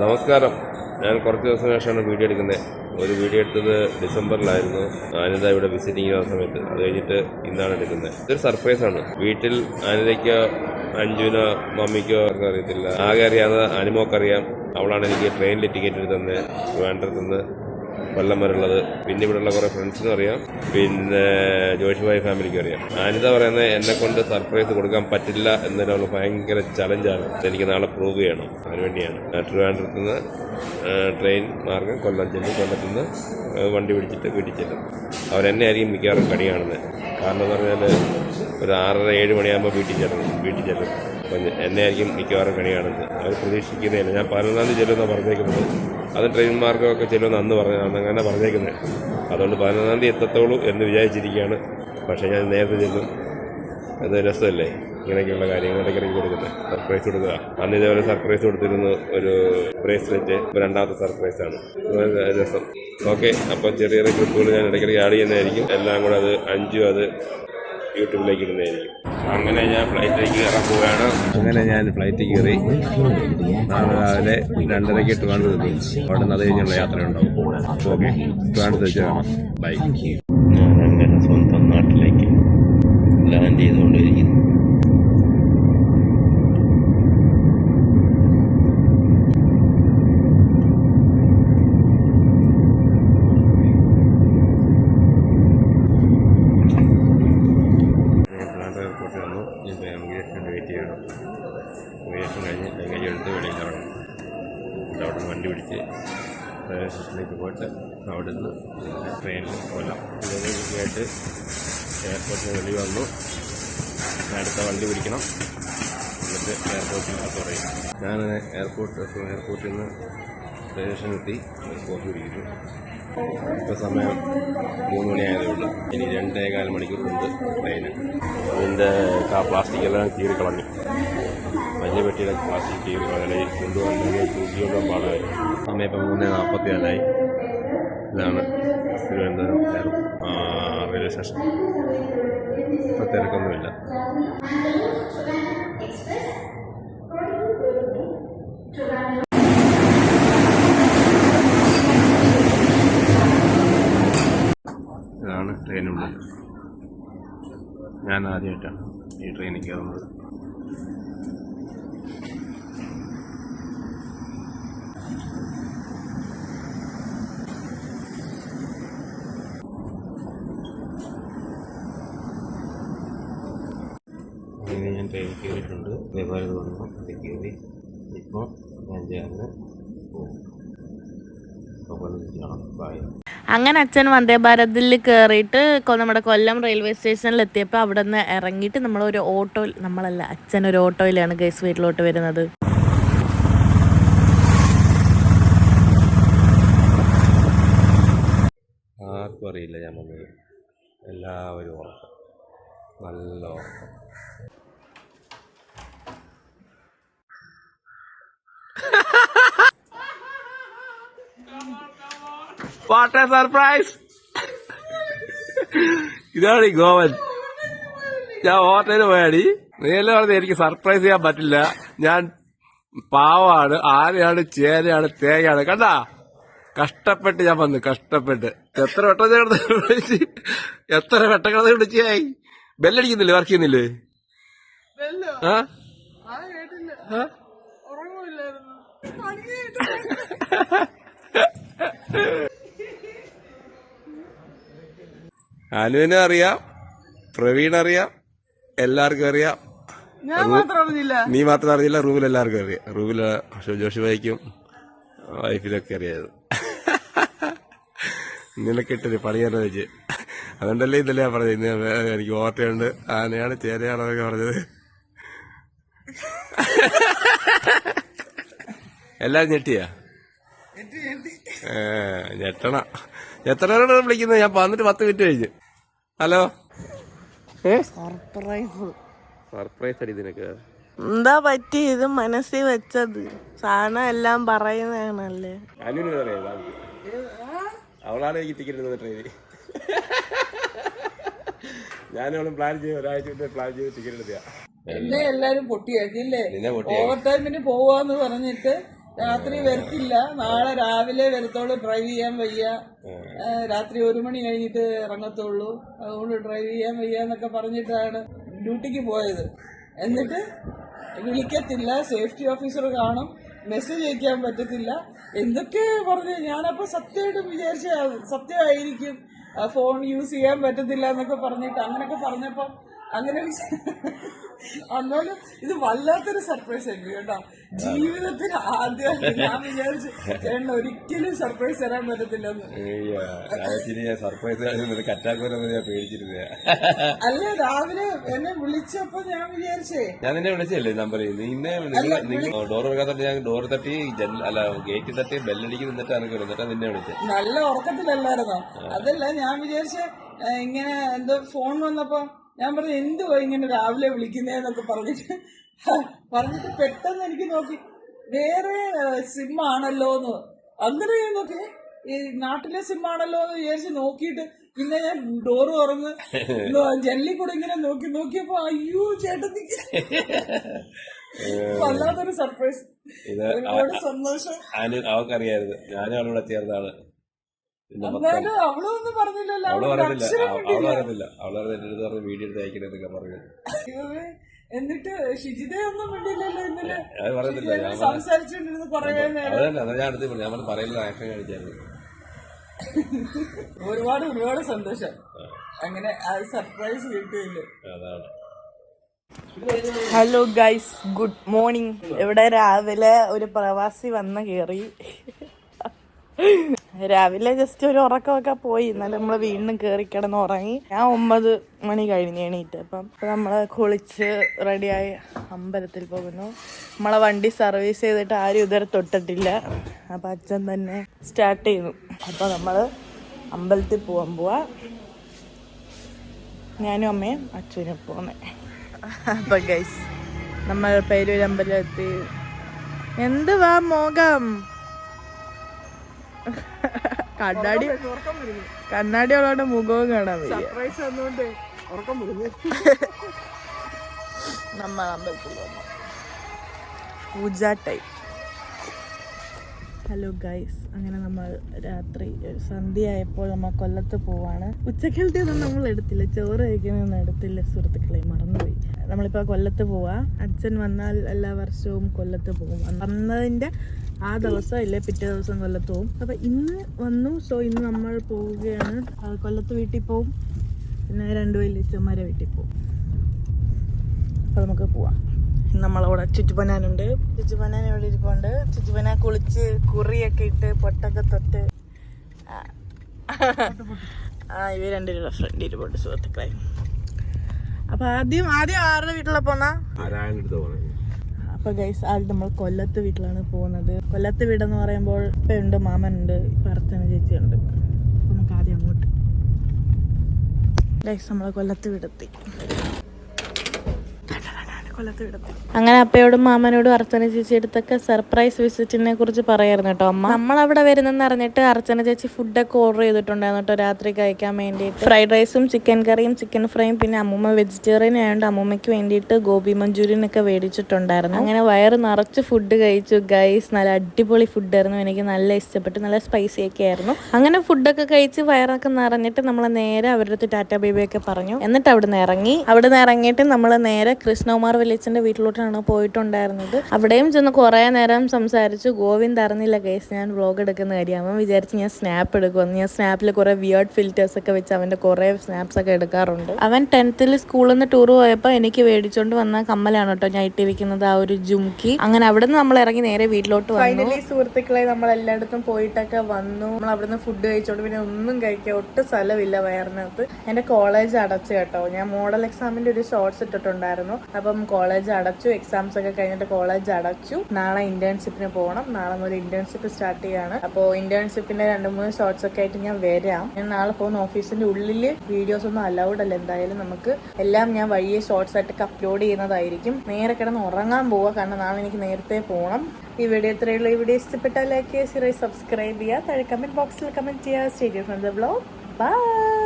നമസ്കാരം. ഞാൻ കുറച്ച് ദിവസം ശേഷമാണ് വീഡിയോ എടുക്കുന്നത്. ഒരു വീഡിയോ എടുത്തത് ഡിസംബറിലായിരുന്നു. ആനിത ഇവിടെ വിസിറ്റിംഗ് വന്ന സമയത്ത്. അത് കഴിഞ്ഞിട്ട് ഇന്നാണ് എടുക്കുന്നത്. ഇതൊരു സർപ്രൈസാണ് വീട്ടിൽ ആനിതയ്ക്ക് അഞ്ജുനോ മമ്മിക്കോ ആർക്കും അറിയത്തില്ല. ആകെ അറിയാവുന്ന അനുമോക്കറിയാം. അവളാണ് എനിക്ക് ട്രെയിനിൽ ടിക്കറ്റ് എടുത്തത് ട്രിവാൻഡ്രത്ത് കൊല്ലം വരെയുള്ളത് പിന്നെ ഇവിടെയുള്ള കുറേ ഫ്രണ്ട്സിനും അറിയാം. പിന്നെ ജോഷിഭായ് ഫാമിലിക്കും അറിയാം. അനിത പറയുന്നത് എന്നെ കൊണ്ട് സർപ്രൈസ് കൊടുക്കാൻ പറ്റില്ല എന്നതിനുള്ള ഭയങ്കര ചലഞ്ചാണ് എനിക്ക് നാളെ പ്രൂവ് ചെയ്യണം. അതിനുവേണ്ടിയാണ് ട്രിവാൻഡ്രത്ത് നിന്ന് ട്രെയിൻ മാർഗം കൊല്ലം ചെല്ലും കൊല്ലത്തു നിന്ന് വണ്ടി പിടിച്ചിട്ട് വീട്ടിൽ ചെല്ലും. അവരെന്നെ ആയിരിക്കും മിക്കവാറും കണി കാണുന്നത് കാരണം എന്ന് പറഞ്ഞാൽ ഒരു ആറര ഏഴ് മണിയാകുമ്പോൾ വീട്ടിൽ ചെല്ലും വീട്ടിൽ ചെല്ലും. അപ്പം എന്നെ ആയിരിക്കും മിക്കവാറും കണി കാണുന്നത്. അവർ പ്രതീക്ഷിക്കുന്നതല്ല ഞാൻ പതിനൊന്നാം തീയതി ചെല്ലുമെന്നാണ് പറഞ്ഞേക്കുന്നത്. അത് ട്രെയിൻ മാർഗമൊക്കെ ചെല്ലുമെന്ന് അന്ന് പറഞ്ഞു അങ്ങനെ പറഞ്ഞേക്കുന്നത് അതുകൊണ്ട് പതിനൊന്നാം തീയതി എത്തത്തോളൂ എന്ന് വിചാരിച്ചിരിക്കുകയാണ്. പക്ഷേ ഞാൻ നേരത്തെ ചെല്ലും. അത് രസമല്ലേ? ഇങ്ങനെയൊക്കെയുള്ള കാര്യങ്ങൾ ഇടയ്ക്കിടയ്ക്ക് കൊടുക്കുന്നത് സർപ്രൈസ് കൊടുക്കുക. അന്ന് ഇതേപോലെ സർപ്രൈസ് കൊടുത്തിരുന്നു ഒരു ബ്രേസ്ലെറ്റ്. രണ്ടാമത്തെ സർപ്രൈസാണ്. രസം. ഓക്കെ. അപ്പോൾ ചെറിയ ചെറിയ ക്ലിപ്പുകൾ ഞാൻ ഇടയ്ക്കിടയ്ക്ക് ആഡ് ചെയ്യുന്നതായിരിക്കും. എല്ലാം കൂടെ അത് അഞ്ചും അത് യൂട്യൂബിലേക്ക് ഇടുന്നതായിരിക്കും. അങ്ങനെ ഞാൻ ഫ്ലൈറ്റിലേക്ക് കയറാൻ പോവുകയാണ്. അങ്ങനെ ഞാൻ ഫ്ലൈറ്റിൽ കയറി നാളെ രാവിലെ രണ്ടരയ്ക്ക് ട്രിവാൻഡ്രത്ത് എത്തും. അവിടെ നിന്ന് അത് കഴിഞ്ഞുള്ള യാത്രയുണ്ടാവും. ഓക്കെ. ട്രിവാൻഡ്രത്ത് വെച്ച് കാണാം. ബൈ. ഞാൻ അങ്ങനെ സ്വന്തം നാട്ടിലേക്ക് ലാൻഡ് ചെയ്തുകൊണ്ടിരിക്കുന്നു സ്റ്റേഷനിലേക്ക് പോയിട്ട് അവിടെ നിന്ന് ട്രെയിനിൽ കൊല്ലാം. ആയിട്ട് എയർപോർട്ടിന് വെളി വന്നു. അടുത്ത വണ്ടി പിടിക്കണം. എന്നിട്ട് എയർപോർട്ടിൽ പറയും ഞാൻ എയർപോർട്ട് എയർപോർട്ടിൽ നിന്ന് സ്റ്റേഷനിലെത്തി കോഫി കുടിക്കുന്നു ഇപ്പോൾ സമയം മൂന്ന് മണിയായതേ ഉള്ളൂ. ഇനി രണ്ടേകാൽ മണിക്കൂറുണ്ട് ട്രെയിന് അതിന്റെ പ്ലാസ്റ്റിക് എല്ലാം കീറി കളഞ്ഞു വലിയ പെട്ടിയുടെ പ്ലാസ്റ്റിക് കളഞ്ഞ കൊണ്ടുപോകാൻ തൂക്കിയോണ്ടാൻ പാടായി സമയം ഇപ്പം മൂന്ന് നാൽപ്പത്തി നാലായി ഇതാണ് തിരുവനന്തപുരം റെയിൽവേ സ്റ്റേഷൻ ഇപ്പം തിരക്കൊന്നുമില്ല. ഇതാണ് ട്രെയിനുള്ളത് ഞാൻ ആദ്യമായിട്ടാണ് ഈ ട്രെയിനിൽ കയറുന്നത്. ട്രെയിനിൽ കയറിയിട്ടുണ്ട് ഇതേപോലെ ഇത് വന്നു. ഇത് കയറി ഇപ്പോൾ ഞാൻ ചേർന്ന് പോകും അപ്പോൾ കാണാം. ബൈ അങ്ങനെ അച്ഛൻ വന്ദേ ഭാരതിൽ കയറിയിട്ട് നമ്മുടെ കൊല്ലം റെയിൽവേ സ്റ്റേഷനിൽ എത്തിയപ്പോൾ അവിടെ നിന്ന് ഇറങ്ങിയിട്ട് നമ്മളൊരു ഓട്ടോ നമ്മളല്ല അച്ഛൻ ഒരു ഓട്ടോയിലാണ് ഗൈസ് വീട്ടിലോട്ട് വരുന്നത്. ആർക്കും അറിയില്ല ഞാൻ വന്നത്. എല്ലാവരും ഉറക്കം. നല്ല ഉറക്കം. വാട്ട് എ സർപ്രൈസ് ഇതാണ് ഈ ഗോവൻ. ഞാൻ ഓട്ടയിൽ പോയാടി. നീയെല്ലാം പറഞ്ഞത് എനിക്ക് സർപ്രൈസ് ചെയ്യാൻ പറ്റില്ല. ഞാൻ പാവാണ് ആനയാണ് ചേനയാണ് തേങ്ങയാണ്. കണ്ടാ? കഷ്ടപ്പെട്ട് ഞാൻ വന്നു കഷ്ടപ്പെട്ട്. എത്ര വട്ടം കിടന്ന് വിളിച്ച് എത്ര വട്ടം കിടന്ന് വിളിച്ചായി ബെല്ലടിക്കുന്നില്ലേ? വർക്ക് ചെയ്യുന്നില്ലേ? ആ? അനുവിനും അറിയാം പ്രവീൺ അറിയാം എല്ലാവർക്കും അറിയാം. നീ മാത്രം അറിയില്ല റൂബിൽ എല്ലാവർക്കും അറിയാം. റൂബിൽ ജോഷി ഭായിക്കും വൈഫിനൊക്കെ അറിയാത് നിനക്കിട്ടൊരു പണിയാണ് വെച്ച് അതുകൊണ്ടല്ലേ ഇന്നലെ ഞാൻ പറഞ്ഞത്. ഇന്ന് എനിക്ക് ഓട്ടയുണ്ട് ആനയാണ് ചേരയാണെന്നൊക്കെ പറഞ്ഞത്. എല്ലാം ഞെട്ടിയാ? ഞെട്ടണ. എത്ര വിളിക്കുന്നത്? ഞാൻ വന്നിട്ട് പത്ത് മിനിറ്റ് കഴിഞ്ഞ്. ഹലോ. Surprise surprise. അടി നിനക്ക് എന്താ പറ്റി? ഇത് മനസ്സിൽ വെച്ചത്. സാധനം എല്ലാം പറയുന്നതാണല്ലേ? അവളാണ് എനിക്ക് ടിക്കറ്റ് തന്ന ട്രെയിനിൽ ഞാനവളും പ്ലാൻ ചെയ്ത് ഒരാഴ്ച പ്ലാൻ ചെയ്ത് ടിക്കറ്റ് എടുത്തിയാ എന്നെ എല്ലാരും പൊട്ടിയാക്കി അല്ലേ നിന്നെ പൊട്ടിയാക്കി. ഓവർ ടൈമിന് പോവാന്ന് പറഞ്ഞിട്ട് രാത്രി വരത്തില്ല. നാളെ രാവിലെ വരത്തോളൂ ഡ്രൈവ് ചെയ്യാൻ വയ്യ. രാത്രി ഒരു മണി കഴിഞ്ഞിട്ട് ഇറങ്ങത്തുള്ളൂ. അതുകൊണ്ട് ഡ്രൈവ് ചെയ്യാൻ വയ്യ എന്നൊക്കെ പറഞ്ഞിട്ടാണ് ഡ്യൂട്ടിക്ക് പോയത്. എന്നിട്ട് വിളിക്കത്തില്ല സേഫ്റ്റി ഓഫീസർ കാണും. മെസ്സേജ് അയക്കാൻ പറ്റത്തില്ല. എന്തൊക്കെ പറഞ്ഞു ഞാനപ്പോ സത്യമായിട്ടും വിചാരിച്ച സത്യമായിരിക്കും. ഫോൺ യൂസ് ചെയ്യാൻ പറ്റത്തില്ല എന്നൊക്കെ പറഞ്ഞിട്ട് അങ്ങനെയൊക്കെ പറഞ്ഞപ്പോ അങ്ങനെ എന്നാലും ഇത് വല്ലാത്തൊരു സർപ്രൈസ് ആയിരുന്നു കേട്ടോ. ജീവിതത്തിൽ ആദ്യമായിട്ട് ഞാൻ വിചാരിച്ചു ചേട്ടൻ ഒരിക്കലും സർപ്രൈസ് തരാൻ പറ്റത്തില്ലെന്ന്. സർപ്രൈസ് പേടിച്ചിരുന്നേ അല്ല രാവിലെ എന്നെ വിളിച്ചപ്പോ ഞാൻ വിചാരിച്ചേ. ഞാൻ നിന്നെ വിളിച്ചല്ലേ നമ്പറിൽ? നിന്നെ നിങ്ങൾ നിങ്ങൾ ഡോർ തുറക്കാൻ തട്ടി ഞാൻ ഡോർ തട്ടി അല്ല ഗേറ്റ് തട്ടി ബെല്ലടിക്ക് നിന്നിട്ട് എനിക്ക് എന്നിട്ടാ നിന്നെ വിളിച്ചത്. നല്ല ഉറക്കത്തിലല്ലായിരുന്നോ? അതല്ല ഞാൻ വിചാരിച്ച ഇങ്ങനെ എന്തോ ഫോൺ വന്നപ്പോ ഞാൻ പറഞ്ഞു എന്തുവാ ഇങ്ങനെ രാവിലെ വിളിക്കുന്നതെന്നൊക്കെ പറഞ്ഞിട്ട് പറഞ്ഞിട്ട് പെട്ടെന്ന് എനിക്ക് നോക്കി വേറെ സിം ആണല്ലോ എന്ന് അങ്ങനെ ഞാൻ നോക്കി ഈ നാട്ടിലെ സിം ആണല്ലോ എന്ന് വിചാരിച്ച് നോക്കിയിട്ട് പിന്നെ ഞാൻ ഡോറ് തുറന്ന് ജനലിൽ കൂടെ ഇങ്ങനെ നോക്കി നോക്കിയപ്പോ അയ്യോ ചേട്ടൻ വല്ലാത്തൊരു സർപ്രൈസ് ഒരുപാട് സന്തോഷം. അവക്കറിയായിരുന്നു ഞാനും അവളോട് ചേർന്നാണ് അവളൊന്നും പറഞ്ഞില്ലല്ലോ. അവൾ അവളൊരു പറയുന്നില്ല അക്ഷരം അവ- മിണ്ടിയില്ല. അവൾ പറയുന്നില്ല അവൾ പറഞ്ഞ എന്റെ അടുത്ത് പറഞ്ഞ് വീഡിയോ എടുത്ത് അയക്കണെന്നൊക്കെ പറഞ്ഞു. ദൈവമേ, എന്നിട്ട് ഷിജിത ഒന്നും ഇന്നലെ. കുറേ നേരം. അതല്ല ഞാൻ അടുത്ത് പറഞ്ഞു ഞാൻ ആക്ഷൻ കാണിച്ചായിരുന്നു. ഒരുപാട് ഒരുപാട് സന്തോഷം. അങ്ങനെ സർപ്രൈസ് കിട്ടിയില്ലേ. അതാണ്. ഹലോ ഗൈസ് ഗുഡ് മോർണിംഗ് ഇവിടെ രാവിലെ ഒരു പ്രവാസി വന്ന് കയറി രാവിലെ ജസ്റ്റ് ഒരു ഉറക്കമൊക്കെ പോയി. എന്നാലും നമ്മൾ വീണ്ടും കേറി കിടന്ന് ഉറങ്ങി. ഞാൻ ഒമ്പത് മണി കഴിഞ്ഞ് എണീറ്റ്. അപ്പം നമ്മൾ കുളിച്ച് റെഡിയായി അമ്പലത്തിൽ പോകുന്നു. നമ്മളെ വണ്ടി സർവീസ് ചെയ്തിട്ട് ആരും ഇതുവരെ തൊട്ടിട്ടില്ല. അപ്പം അച്ഛൻ തന്നെ സ്റ്റാർട്ട് ചെയ്യുന്നു അപ്പോൾ നമ്മൾ അമ്പലത്തിൽ പോകാൻ പോവാ. ഞാനും അമ്മയും അച്ഛനും പോന്നെ അപ്പൊ ഗൈസ് നമ്മൾ പേരൂരമ്പലത്തിൽ എന്തുവാ മോകം? കണ്ണാടി കണ്ണാടി ഉള്ളതുകൊണ്ട് മുഖവും കാണാൻ വയ്യ. നമ്മൾ അമ്പലത്തിൽ പൂജ ടൈം ഹലോ ഗൈസ് അങ്ങനെ നമ്മൾ രാത്രി സന്ധ്യയായപ്പോൾ നമ്മൾ കൊല്ലത്ത് പോവാണ്. ഉച്ചക്കലത്തെ ഒന്നും നമ്മൾ എടുത്തില്ല. ചോറ് കഴിക്കുന്നൊന്നും എടുത്തില്ല. സുഹൃത്തുക്കളെ മറന്നുപോയി. നമ്മളിപ്പോൾ കൊല്ലത്ത് പോവാ. അച്ഛൻ വന്നാൽ എല്ലാ വർഷവും കൊല്ലത്ത് പോകും. വന്നതിന്റെ ആ ദിവസം ഇല്ലേ പിറ്റേ ദിവസം കൊല്ലത്ത് പോകും അപ്പം ഇന്ന് വന്നു. സോ ഇന്ന് നമ്മൾ പോവുകയാണ്. കൊല്ലത്ത് വീട്ടിൽ പോവും. പിന്നെ രണ്ട് വലിയച്ഛന്മാരെ വീട്ടിൽ പോവും. അപ്പോൾ നമുക്ക് പോവാം. നമ്മളവിടെ ചുറ്റുപനാനുണ്ട്. ചുറ്റുപനാൻ ഇവിടെ ഇരിപ്പുണ്ട്? ചുറ്റുപന കുളിച്ച് കുറിയൊക്കെ ഇട്ട് പൊട്ടൊക്കെ തൊട്ട് ആ. ഇവ രണ്ടുപേരുടെ ഫ്രണ്ട് ഇരിപ്പുണ്ട് സുഹൃത്തുക്കളെ. അപ്പൊ ആദ്യം ആദ്യം ആരുടെ വീട്ടിലാണ് പോന്നാ? അപ്പൊ ഗൈസ് ആദ്യം നമ്മൾ കൊല്ലത്ത് വീട്ടിലാണ് പോകുന്നത്. കൊല്ലത്ത് വീടെന്ന് പറയുമ്പോൾ ഇപ്പൊ ഉണ്ട് മാമനുണ്ട് ഭർത്തന ചേച്ചി ചേച്ചിയുണ്ട് നമുക്ക് ആദ്യം അങ്ങോട്ട് ഗൈസ് നമ്മളെ കൊല്ലത്ത് വീടെത്തി. അങ്ങനെ അപ്പയോടും മാമനോടും അർച്ചന ചേച്ചി എടുത്തൊക്കെ സർപ്രൈസ് വിസിറ്റിനെ കുറിച്ച് പറയായിരുന്നു കേട്ടോ അമ്മ. നമ്മൾ അവിടെ വരുന്നെന്ന് അറിഞ്ഞിട്ട് അർച്ചന ചേച്ചി ഫുഡൊക്കെ ഓർഡർ ചെയ്തിട്ടുണ്ടായിരുന്നു കേട്ടോ. രാത്രി കഴിക്കാൻ വേണ്ടിയിട്ട്. ഫ്രൈഡ് റൈസും ചിക്കൻ കറിയും ചിക്കൻ ഫ്രൈയും പിന്നെ അമ്മൂമ്മ വെജിറ്റേറിയൻ ആയതുകൊണ്ട് അമ്മൂമ്മയ്ക്ക് വേണ്ടിയിട്ട് ഗോപി മഞ്ചൂരിയൻ ഒക്കെ മേടിച്ചിട്ടുണ്ടായിരുന്നു അങ്ങനെ വയറ് നിറച്ച് ഫുഡ് കഴിച്ചു. ഗൈസ് നല്ല അടിപൊളി ഫുഡായിരുന്നു എനിക്ക് നല്ല ഇഷ്ടപ്പെട്ടു. നല്ല സ്പൈസി ഒക്കെ ആയിരുന്നു. അങ്ങനെ ഫുഡൊക്കെ കഴിച്ച് വയറൊക്കെ നിറഞ്ഞിട്ട് നമ്മൾ നേരെ അവരുടെ അടുത്ത് ടാറ്റ ബേബിയൊക്കെ പറഞ്ഞു. എന്നിട്ട് അവിടെ നിന്ന് ഇറങ്ങി. അവിടെ നിന്ന് ഇറങ്ങിയിട്ട് നമ്മൾ നേരെ കൃഷ്ണകുമാർ വലിയച്ഛന്റെ വീട്ടിലോട്ടാണ് പോയിട്ടുണ്ടായിരുന്നത്. അവിടെയും ചെന്ന് കുറേ നേരം സംസാരിച്ചു. ഗോവിന്ദ് അറിഞ്ഞില്ല കേസ് ഞാൻ വ്ളോഗ് എടുക്കുന്ന കാര്യം. അവൻ വിചാരിച്ച് ഞാൻ സ്നാപ്പ് എടുക്കുമെന്ന് ഞാൻ സ്നാപ്പിൽ കുറേ വിയേർഡ് ഫിൽറ്റേഴ്സ് ഒക്കെ വെച്ച് അവന്റെ കുറേ സ്നാപ്സ് ഒക്കെ എടുക്കാറുണ്ട്. അവൻ ടെൻത്തിൽ സ്കൂളിൽ നിന്ന് ടൂർ പോയപ്പോൾ എനിക്ക് മേടിച്ചോണ്ട് വന്ന കമ്മലാണ് കേട്ടോ ഞാൻ ഇട്ടിരിക്കുന്നത് ആ ഒരു ജുംക്കി. അങ്ങനെ അവിടെ നിന്ന് നമ്മൾ ഇറങ്ങി നേരെ വീട്ടിലോട്ട് ഫൈനലി സുഹൃത്തുക്കളെ നമ്മൾ എല്ലായിടത്തും പോയിട്ടൊക്കെ വന്നു. നമ്മൾ അവിടുന്ന് ഫുഡ് കഴിച്ചോണ്ട് പിന്നെ ഒന്നും കഴിക്കാൻ ഒട്ടും സ്ഥലമില്ല വയറിനകത്ത്. എന്റെ കോളേജ് അടച്ചു കേട്ടോ. ഞാൻ മോഡൽ എക്സാമിന്റെ ഒരു ഷോർട്സ് ഇട്ടിട്ടുണ്ടായിരുന്നു. അപ്പം കോളേജ് അടച്ചു എക്സാംസ് ഒക്കെ കഴിഞ്ഞിട്ട് കോളേജ് അടച്ചു. നാളെ ഇന്റേൺഷിപ്പിന് പോകണം നാളെ മുതൽ ഇന്റേൺഷിപ്പ് സ്റ്റാർട്ട് ചെയ്യാണ്. അപ്പോൾ ഇന്റേൺഷിപ്പിന്റെ രണ്ട് മൂന്ന് ഷോർട്സ് ഒക്കെ ആയിട്ട് ഞാൻ വരാം. ഞാൻ നാളെ പോകുന്ന ഓഫീസിന്റെ ഉള്ളിൽ വീഡിയോസ് ഒന്നും അലൗഡ് അല്ല. എന്തായാലും നമുക്ക് എല്ലാം ഞാൻ വഴിയെ ഷോർട്സ് ആയിട്ടൊക്കെ അപ്ലോഡ് ചെയ്യുന്നതായിരിക്കും. നേരെ കിടന്ന് ഉറങ്ങാൻ പോവുക കാരണം നാളെ എനിക്ക് നേരത്തെ പോകണം ഈ വീഡിയോ ഇത്രയുള്ള ഈ വീഡിയോ ഇഷ്ടപ്പെട്ടാൽ ലൈക്ക് ചെയ്യുക സബ്സ്ക്രൈബ് ചെയ്യുക താഴെ കമന്റ് ബോക്സിൽ കമന്റ് ചെയ്യുക. Stadium from blog by